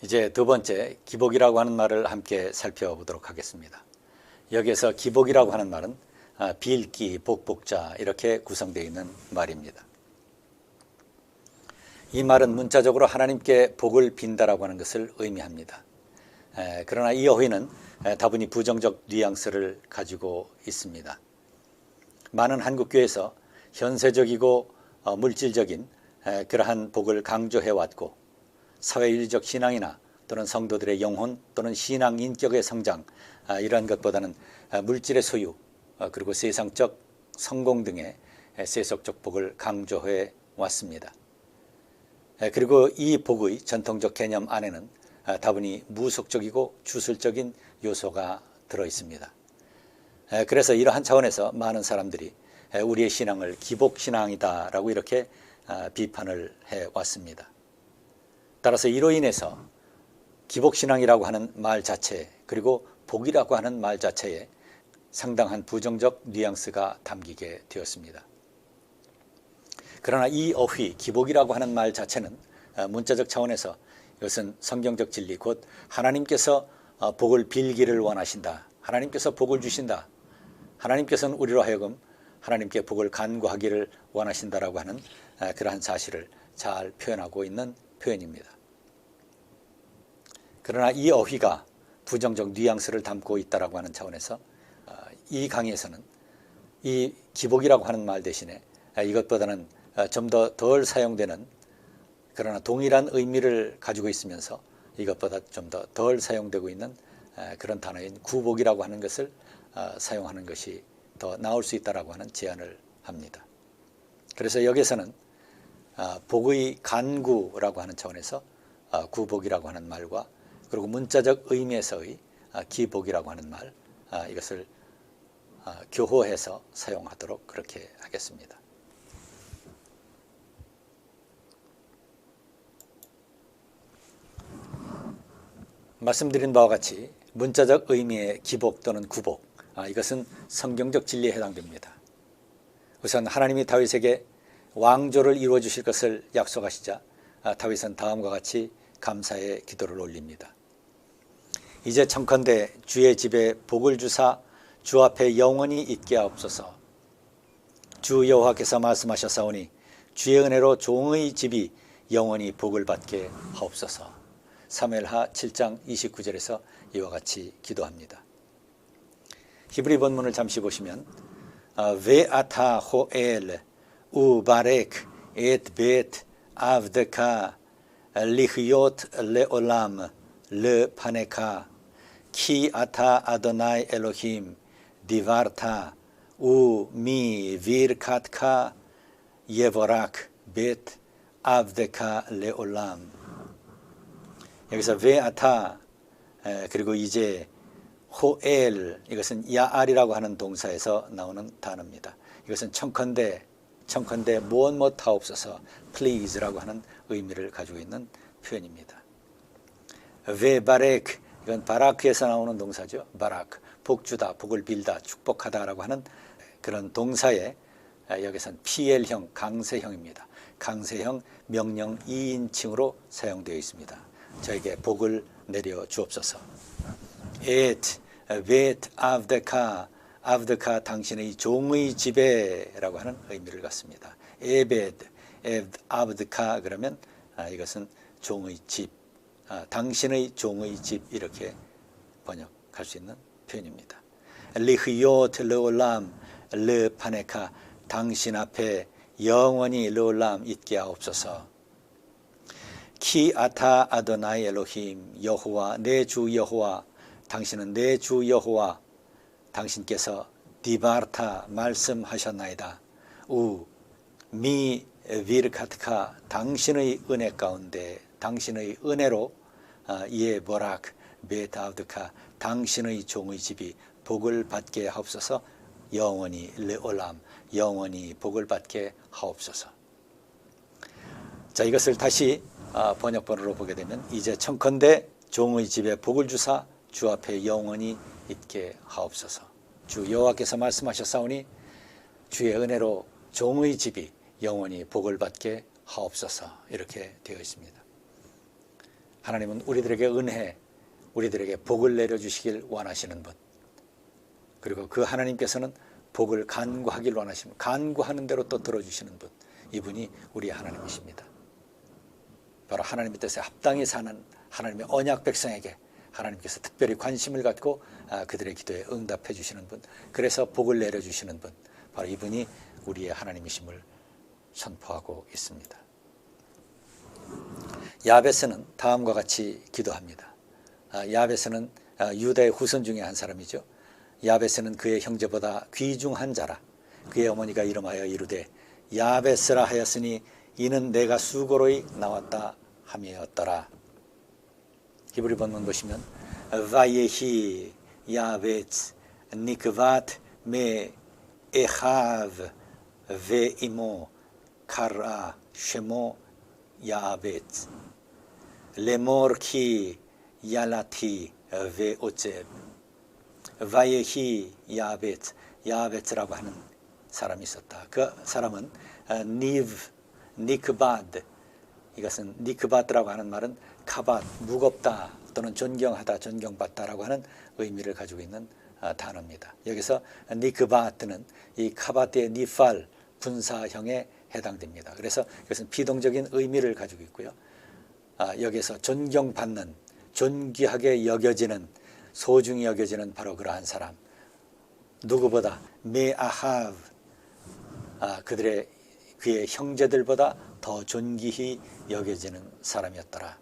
이제 두 번째 기복이라고 하는 말을 함께 살펴보도록 하겠습니다. 여기에서 기복이라고 하는 말은 아, 빌기, 복복자 이렇게 구성되어 있는 말입니다. 이 말은 문자적으로 하나님께 복을 빈다라고 하는 것을 의미합니다. 에, 그러나 이 어휘는 에, 다분히 부정적 뉘앙스를 가지고 있습니다. 많은 한국 교회에서 현세적이고 어, 물질적인 에, 그러한 복을 강조해 왔고 사회인적 신앙이나 또는 성도들의 영혼 또는 신앙 인격의 성장 아, 이러한 것보다는 아, 물질의 소유 어, 그리고 세상적 성공 등의 세속적 복을 강조해 왔습니다. 에, 그리고 이 복의 전통적 개념 안에는 아, 다분히 무속적이고 주술적인 요소가 들어 있습니다. 에, 그래서 이러한 차원에서 많은 사람들이 에, 우리의 신앙을 기복 신앙이다라고 이렇게 아, 비판을 해 왔습니다. 따라서 이로 인해서 기복신앙이라고 하는 말 자체 그리고 복이라고 하는 말 자체에 상당한 부정적 뉘앙스가 담기게 되었습니다. 그러나 이 어휘 기복이라고 하는 말 자체는 어, 문자적 차원에서 이것은 성경적 진리 곧 하나님께서 어, 복을 빌기를 원하신다. 하나님께서 복을 주신다. 하나님께서는 우리로 하여금 하나님께 복을 간구하기를 원하신다라고 하는 어, 그러한 사실을 잘 표현하고 있는 표현입니다. 그러나 이 어휘가 부정적 뉘앙스를 담고 있다라고 하는 차원에서 어, 이 강의에서는 이 기복이라고 하는 말 대신에 어, 이것보다는 어, 좀더 덜 사용되는 그러나 동일한 의미를 가지고 있으면서 이것보다 좀 더 덜 사용되고 있는 그런 단어인 구복이라고 하는 것을 사용하는 것이 더 나올 수 있다라고 하는 제안을 합니다. 그래서 여기서는 복의 간구라고 하는 차원에서 구복이라고 하는 말과 그리고 문자적 의미에서의 기복이라고 하는 말 이것을 교호해서 사용하도록 그렇게 하겠습니다. 말씀드린 바와 같이 문자적 의미의 기복 또는 구복 이것은 성경적 진리에 해당됩니다. 우선 하나님이 다윗에게 왕조를 이루어 주실 것을 약속하시자 다윗은 다음과 같이 감사의 기도를 올립니다. 이제 청컨대 주의 집에 복을 주사 주 앞에 영원히 있게 하옵소서. 주 여호와께서 말씀하셨사오니 주의 은혜로 종의 집이 영원히 복을 받게 하옵소서. 사무엘하 7장 29절에서 이와 같이 기도합니다. 히브리 본문을 잠시 보시면 베아타 호엘 우바렉 에트베트 아브드카 리흐요트 레올람 르파네카 키 아타 아도나이 엘로힘 디바르타 우미 비르카트카 예보락 벳 아브데카 레올람 여기서 베아타 그리고 이제 호엘 이것은 야알이라고 하는 동사에서 나오는 단어입니다. 이것은 청컨대 청컨대 무엇 못하옵소서 please라고 하는 의미를 가지고 있는 표현입니다. 베바렉 이건 바라크에서 나오는 동사죠. 바라크 복주다 복을 빌다 축복하다라고 하는 그런 동사에 여기선 PL형 강세형입니다. 강세형 명령 2인칭으로 사용되어 있습니다. 저에게 복을 내려 주옵소서. Avdeka 당신의 종의 집에라고 하는 의미를 갖습니다. 에베드 avdeka 그러면 아, 이것은 종의 집, 아, 당신의 종의 집 이렇게 번역할 수 있는 표현입니다. 리흐요트 르올람 르파네카 당신 앞에 영원히 르올람 있게 하옵소서. 키 아타 아도나이 엘로힘 여호와 내 주 여호와 당신은 내 주 여호와 당신께서 디바르타 말씀하셨나이다. 우 미 비르카트카 당신의 은혜 가운데 당신의 은혜로 이에 보락 베다우드카 당신의 종의 집이 복을 받게 하옵소서 영원히 레올람 영원히 복을 받게 하옵소서. 자 이것을 다시 번역본으로 보게 되면 이제 청컨대 종의 집에 복을 주사 주 앞에 영원히 있게 하옵소서. 주 여호와께서 말씀하셨사오니 주의 은혜로 종의 집이 영원히 복을 받게 하옵소서 이렇게 되어 있습니다. 하나님은 우리들에게 은혜, 우리들에게 복을 내려주시길 원하시는 분. 그리고 그 하나님께서는 복을 간구하길 원하시는 간구하는 대로 또 들어주시는 분. 이분이 우리 하나님이십니다. 바로 하나님의 뜻에 합당히 사는 하나님의 언약 백성에게 하나님께서 특별히 관심을 갖고 아, 그들의 기도에 응답해 주시는 분. 그래서 복을 내려 주시는 분. 바로 이분이 우리의 하나님이심을 선포하고 있습니다. 야베스는 다음과 같이 기도합니다. 아, 야베스는 아, 유다의 후손 중에 한 사람이죠. 야베스는 그의 형제보다 귀중한 자라. 그의 어머니가 이름하여 이르되 야베스라 하였으니 이는 내가 수고로이 나왔다 함이었더라. 히브리 본문 보시면 vayehi yavetz nikvat me echav ve'imo kara shemo yavetz lemor ki yalati ve'otzev vayehi 야벳 야벳이라고 하는 사람이 있었다. 그 사람은 니브 니크바드 이것은 니크바드라고 하는 말은 카밭 무겁다 또는 존경하다 존경받다라고 하는 의미를 가지고 있는 아, 단어입니다. 여기서 니크바트는 이 카바트의 니팔 분사형에 해당됩니다. 그래서 이것은 비동적인 의미를 가지고 있고요. 아, 여기서 존경받는 존귀하게 여겨지는 소중히 여겨지는 바로 그러한 사람 누구보다 메아하브 아, 그들의 그의 형제들보다 더 존귀히 여겨지는 사람이었더라.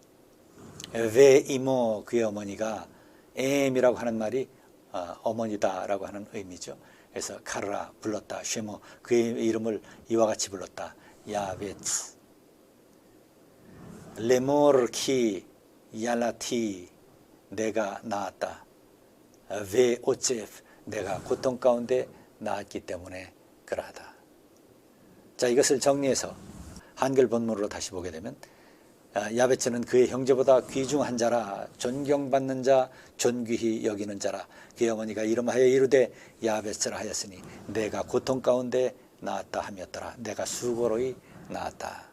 왜 이모 그의 어머니가 엠이라고 하는 말이 어, 머니다라고 하는 의미죠. 그래서 카르라 불렀다. 쉐모 그의 이름을 이와 같이 불렀다. 야베츠 레모르키 야라티 내가 나았다. 왜 오체프 내가 고통 가운데 나았기 때문에 그러하다. 자 이것을 정리해서 한글 본문으로 다시 보게 되면 아, 야베츠는 그의 형제보다 귀중한 자라 존경받는 자 존귀히 여기는 자라. 그의 어머니가 이름하여 이르되 야베츠라 하였으니 내가 고통 가운데 나았다 함이었더라. 내가 수고로이 나았다.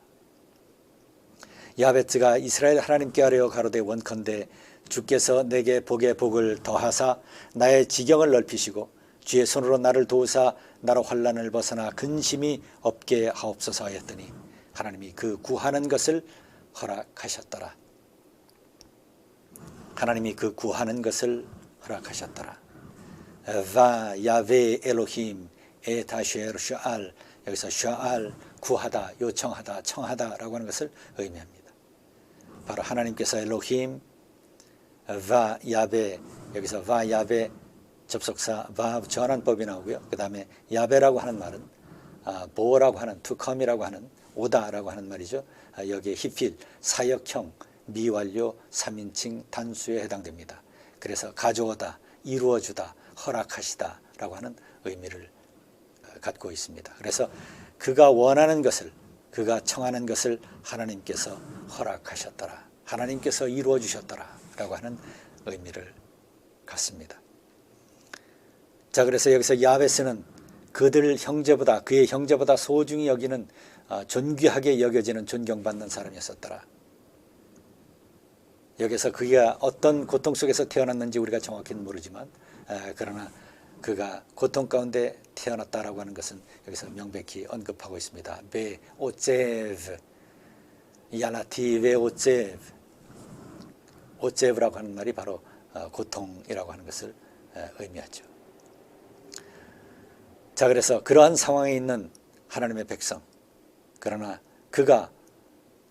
야베츠가 이스라엘 하나님께 아뢰어 가로되 원컨대 주께서 내게 복의 복을 더하사 나의 지경을 넓히시고 주의 손으로 나를 도우사 나로 환란을 벗어나 근심이 없게 하옵소서 하였더니 하나님이 그 구하는 것을 허락하셨더라. 하나님이 그 구하는 것을 허락하셨더라. 바 야베 엘로힘 에타쉐르 샤알 여기서 샤알 구하다 요청하다 청하다라고 하는 것을 의미합니다. 바로 하나님께서 엘로힘 바 야베 여기서 바 야베 접속사 바 전환법이 나오고요. 그 다음에 야베라고 하는 말은 아, 보라고 하는 투컴이라고 하는 오다라고 하는 말이죠. 아, 여기에 히필 사역형 미완료 3인칭 단수에 해당됩니다. 그래서 가져오다, 이루어주다, 허락하시다 라고 하는 의미를 어, 갖고 있습니다. 그래서 그가 원하는 것을 그가 청하는 것을 하나님께서 허락하셨더라. 하나님께서 이루어 주셨더라 라고 하는 의미를 갖습니다. 자, 그래서 여기서 야베스는 그들 형제보다 그의 형제보다 소중히 여기는 아, 존귀하게 여겨지는 존경받는 사람이었었더라. 여기서 그가 어떤 고통 속에서 태어났는지 우리가 정확히는 모르지만 그러나 그가 고통 가운데 태어났다라고 하는 것은 여기서 명백히 언급하고 있습니다. 베 오제브 야나티 베 오제브 오제브라고 하는 말이 바로 어, 고통이라고 하는 것을 의미하죠. 자 그래서 그러한 상황에 있는 하나님의 백성 그러나 그가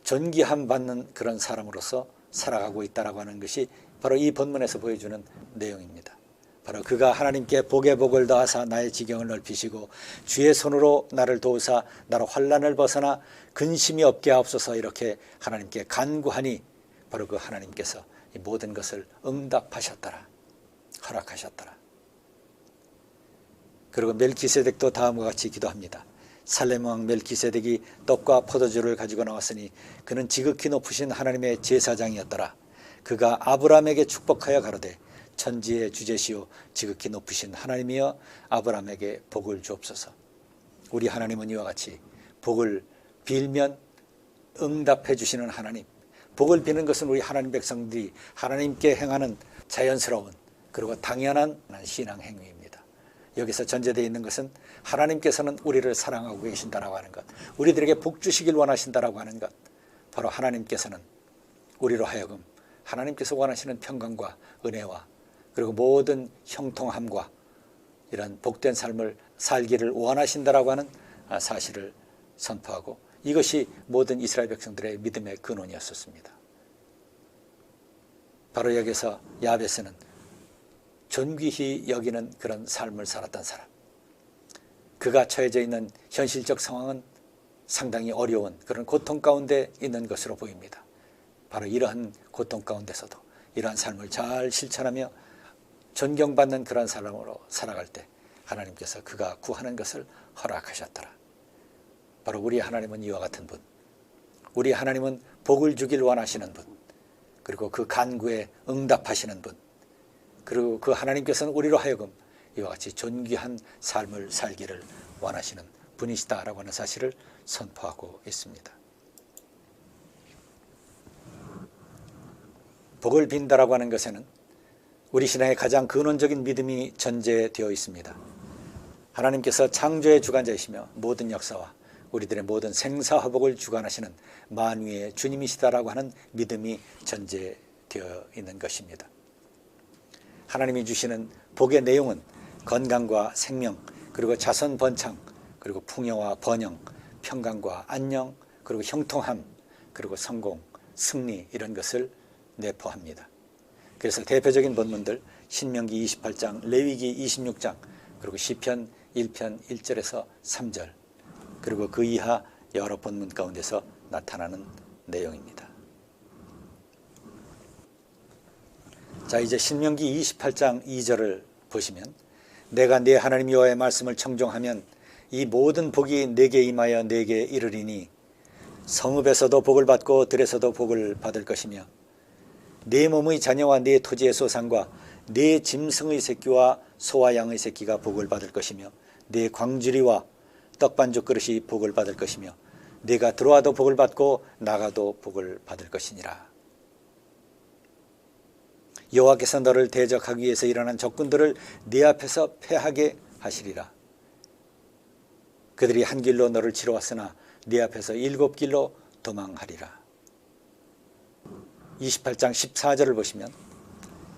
존귀함 받는 그런 사람으로서 살아가고 있다라고 하는 것이 바로 이 본문에서 보여주는 내용입니다. 바로 그가 하나님께 복의 복을 더하사 나의 지경을 넓히시고 주의 손으로 나를 도우사 나로 환란을 벗어나 근심이 없게 하옵소서 이렇게 하나님께 간구하니 바로 그 하나님께서 이 모든 것을 응답하셨더라 허락하셨더라. 그리고 멜키세덱도 다음과 같이 기도합니다. 살렘 왕 멜키세덱이 떡과 포도주를 가지고 나왔으니 그는 지극히 높으신 하나님의 제사장이었더라. 그가 아브라함에게 축복하여 가로되 천지의 주제시오 지극히 높으신 하나님이여 아브라함에게 복을 주옵소서. 우리 하나님은 이와 같이 복을 빌면 응답해 주시는 하나님, 복을 비는 것은 우리 하나님 백성들이 하나님께 행하는 자연스러운 그리고 당연한 신앙 행위입니다. 여기서 전제되어 있는 것은 하나님께서는 우리를 사랑하고 계신다라고 하는 것, 우리들에게 복 주시길 원하신다라고 하는 것, 바로 하나님께서는 우리로 하여금 하나님께서 원하시는 평강과 은혜와 그리고 모든 형통함과 이런 복된 삶을 살기를 원하신다라고 하는 사실을 선포하고 이것이 모든 이스라엘 백성들의 믿음의 근원이었었습니다. 바로 여기서 야베스는 존귀히 여기는 그런 삶을 살았던 사람. 그가 처해져 있는 현실적 상황은 상당히 어려운 그런 고통 가운데 있는 것으로 보입니다. 바로 이러한 고통 가운데서도 이러한 삶을 잘 실천하며 존경받는 그런 사람으로 살아갈 때 하나님께서 그가 구하는 것을 허락하셨더라. 바로 우리 하나님은 이와 같은 분. 우리 하나님은 복을 주길 원하시는 분. 그리고 그 간구에 응답하시는 분. 그리고 그 하나님께서는 우리로 하여금 이와 같이 존귀한 삶을 살기를 원하시는 분이시다라고 하는 사실을 선포하고 있습니다. 복을 빈다라고 하는 것에는 우리 신앙의 가장 근원적인 믿음이 전제되어 있습니다. 하나님께서 창조의 주관자이시며 모든 역사와 우리들의 모든 생사화복을 주관하시는 만유의 주님이시다라고 하는 믿음이 전제되어 있는 것입니다. 하나님이 주시는 복의 내용은 건강과 생명, 그리고 자선 번창, 그리고 풍요와 번영, 평강과 안녕, 그리고 형통함, 그리고 성공, 승리 이런 것을 내포합니다. 그래서 대표적인 본문들 신명기 28장, 레위기 26장, 그리고 시편 1편 1절에서 3절, 그리고 그 이하 여러 본문 가운데서 나타나는 내용입니다. 자, 이제 신명기 28장 2절을 보시면 내가 내 하나님 여호와의 말씀을 청종하면 이 모든 복이 내게 임하여 내게 이르리니 성읍에서도 복을 받고 들에서도 복을 받을 것이며 내 몸의 자녀와 내 토지의 소산과 내 짐승의 새끼와 소와 양의 새끼가 복을 받을 것이며 내 광주리와 떡반죽 그릇이 복을 받을 것이며 내가 들어와도 복을 받고 나가도 복을 받을 것이니라. 여호와께서 너를 대적하기 위해서 일어난 적군들을 네 앞에서 패하게 하시리라. 그들이 한 길로 너를 치러 왔으나 네 앞에서 일곱 길로 도망하리라. 28장 14절을 보시면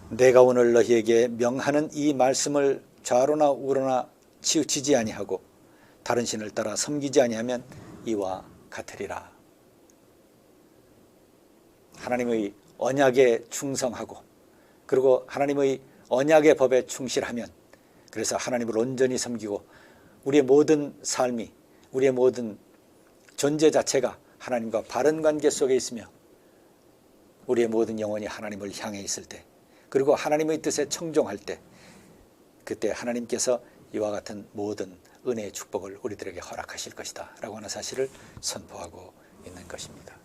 내가 오늘 너희에게 명하는 이 말씀을 좌로나 우로나 치우치지 아니하고 다른 신을 따라 섬기지 아니하면 이와 같으리라. 하나님의 언약에 충성하고 그리고 하나님의 언약의 법에 충실하면 그래서 하나님을 온전히 섬기고 우리의 모든 삶이 우리의 모든 존재 자체가 하나님과 바른 관계 속에 있으며 우리의 모든 영혼이 하나님을 향해 있을 때 그리고 하나님의 뜻에 청종할 때 그때 하나님께서 이와 같은 모든 은혜의 축복을 우리들에게 허락하실 것이다 라고 하는 사실을 선포하고 있는 것입니다.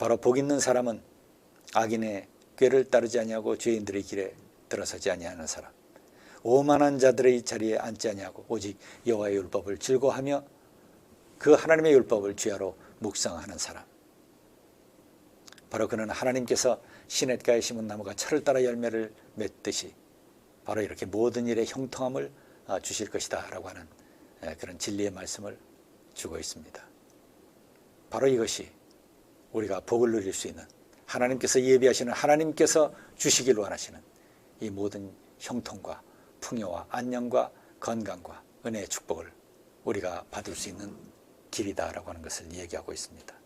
바로 복 있는 사람은 악인의 꾀를 따르지 아니하고 죄인들의 길에 들어서지 아니하는 사람 오만한 자들의 자리에 앉지 아니하고 오직 여호와의 율법을 즐거하며 그 하나님의 율법을 주야로 묵상하는 사람 바로 그는 하나님께서 시냇가에 심은 나무가 철을 따라 열매를 맺듯이 바로 이렇게 모든 일에 형통함을 아, 주실 것이다 라고 하는 그런 진리의 말씀을 주고 있습니다. 바로 이것이 우리가 복을 누릴 수 있는 하나님께서 예비하시는 하나님께서 주시길 원하시는 이 모든 형통과 풍요와 안녕과 건강과 은혜의 축복을 우리가 받을 수 있는 길이다라고 하는 것을 얘기하고 있습니다.